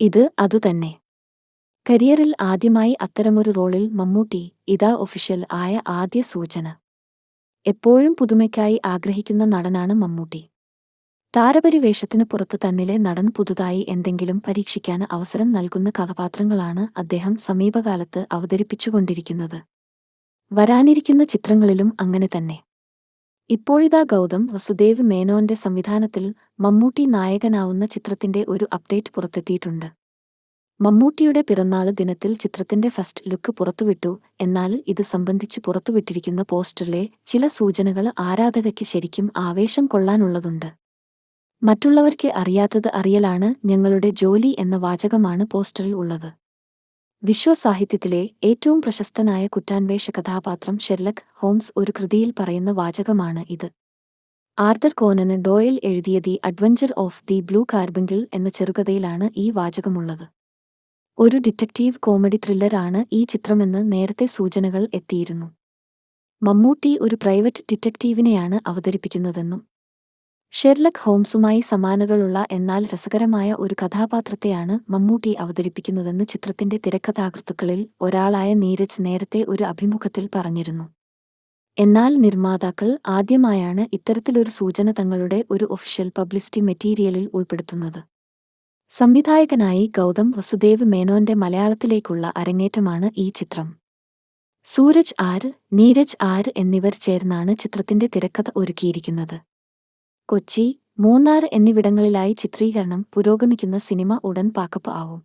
ഇത് അതുതന്നെ കരിയറിൽ ആദ്യമായി അത്തരമൊരു റോളിൽ മമ്മൂട്ടി ഇതാ ഒഫീഷ്യൽ ആയ ആദ്യ സൂചന. എപ്പോഴും പുതുമയ്ക്കായി ആഗ്രഹിക്കുന്ന നടനാണ് മമ്മൂട്ടി. താരപരിവേഷത്തിന് പുറത്ത് തന്നിലെ നടൻ പുതുതായി എന്തെങ്കിലും പരീക്ഷിക്കാൻ അവസരം നൽകുന്ന കഥാപാത്രങ്ങളാണ് അദ്ദേഹം സമീപകാലത്ത് അവതരിപ്പിച്ചുകൊണ്ടിരിക്കുന്നത്. വരാനിരിക്കുന്ന ചിത്രങ്ങളിലും അങ്ങനെ തന്നെ. ഇപ്പോഴിതാ ഗൗതം വസുദേവ് മേനോന്റെ സംവിധാനത്തിൽ മമ്മൂട്ടി നായകനാവുന്ന ചിത്രത്തിന്റെ ഒരു അപ്ഡേറ്റ് പുറത്തെത്തിയിട്ടുണ്ട്. മമ്മൂട്ടിയുടെ പിറന്നാൾ ദിനത്തിൽ ചിത്രത്തിന്റെ ഫസ്റ്റ് ലുക്ക് പുറത്തുവിട്ടു. എന്നാൽ ഇത് സംബന്ധിച്ച് പുറത്തുവിട്ടിരിക്കുന്ന പോസ്റ്ററിലെ ചില സൂചനകൾ ആരാധകയ്ക്ക് ശരിക്കും ആവേശം കൊള്ളാനുള്ളതുണ്ട്. മറ്റുള്ളവർക്ക് അറിയാത്തത് അറിയലാണ് ഞങ്ങളുടെ ജോലി എന്ന വാചകമാണ് പോസ്റ്ററിൽ ഉള്ളത്. വിശ്വസാഹിത്യത്തിലെ ഏറ്റവും പ്രശസ്തനായ കുറ്റാന്വേഷ കഥാപാത്രം ഷെർലക് ഹോംസ് ഒരു കൃതിയിൽ പറയുന്ന വാചകമാണ് ഇത്. ആർദർ കോനന് ഡോയൽ എഴുതിയ the adventure of the blue carbuncle എന്ന ചെറുകഥയിലാണ് ഈ വാചകമുള്ളത്. ഒരു ഡിറ്റക്റ്റീവ് കോമഡി ത്രില്ലറാണ് ഈ ചിത്രമെന്ന് നേരത്തെ സൂചനകൾ എത്തിയിരുന്നു. മമ്മൂട്ടി ഒരു പ്രൈവറ്റ് ഡിറ്റക്റ്റീവിനെയാണ് അവതരിപ്പിക്കുന്നതെന്നും ഷെർലക് ഹോംസുമായി സമാനതകളുള്ള എന്നാൽ രസകരമായ ഒരു കഥാപാത്രത്തെയാണ് മമ്മൂട്ടി അവതരിപ്പിക്കുന്നതെന്ന് ചിത്രത്തിന്റെ തിരക്കഥാകൃത്തുക്കളിൽ ഒരാളായ നീരജ് നേരത്തെ ഒരു അഭിമുഖത്തിൽ പറഞ്ഞിരുന്നു. എന്നാൽ നിർമ്മാതാക്കൾ ആദ്യമായാണ് ഇത്തരത്തിലൊരു സൂചന തങ്ങളുടെ ഒരു ഒഫീഷ്യൽ പബ്ലിസിറ്റി മെറ്റീരിയലിൽ ഉൾപ്പെടുത്തുന്നത്. സംവിധായകനായി ഗൗതം വസുദേവ് മേനോന്റെ മലയാളത്തിലേക്കുള്ള അരങ്ങേറ്റമാണ് ഈ ചിത്രം. സൂരജ് ആർ നീരജ് ആർ എന്നിവർ ചേർന്നാണ് ചിത്രത്തിന്റെ തിരക്കഥ ഒരുക്കിയിരിക്കുന്നത്. കൊച്ചി മൂന്നാർ എന്നിവിടങ്ങളിലായി ചിത്രീകരണം പുരോഗമിക്കുന്ന സിനിമ ഉടൻ പാക്കപ്പ് ആവും.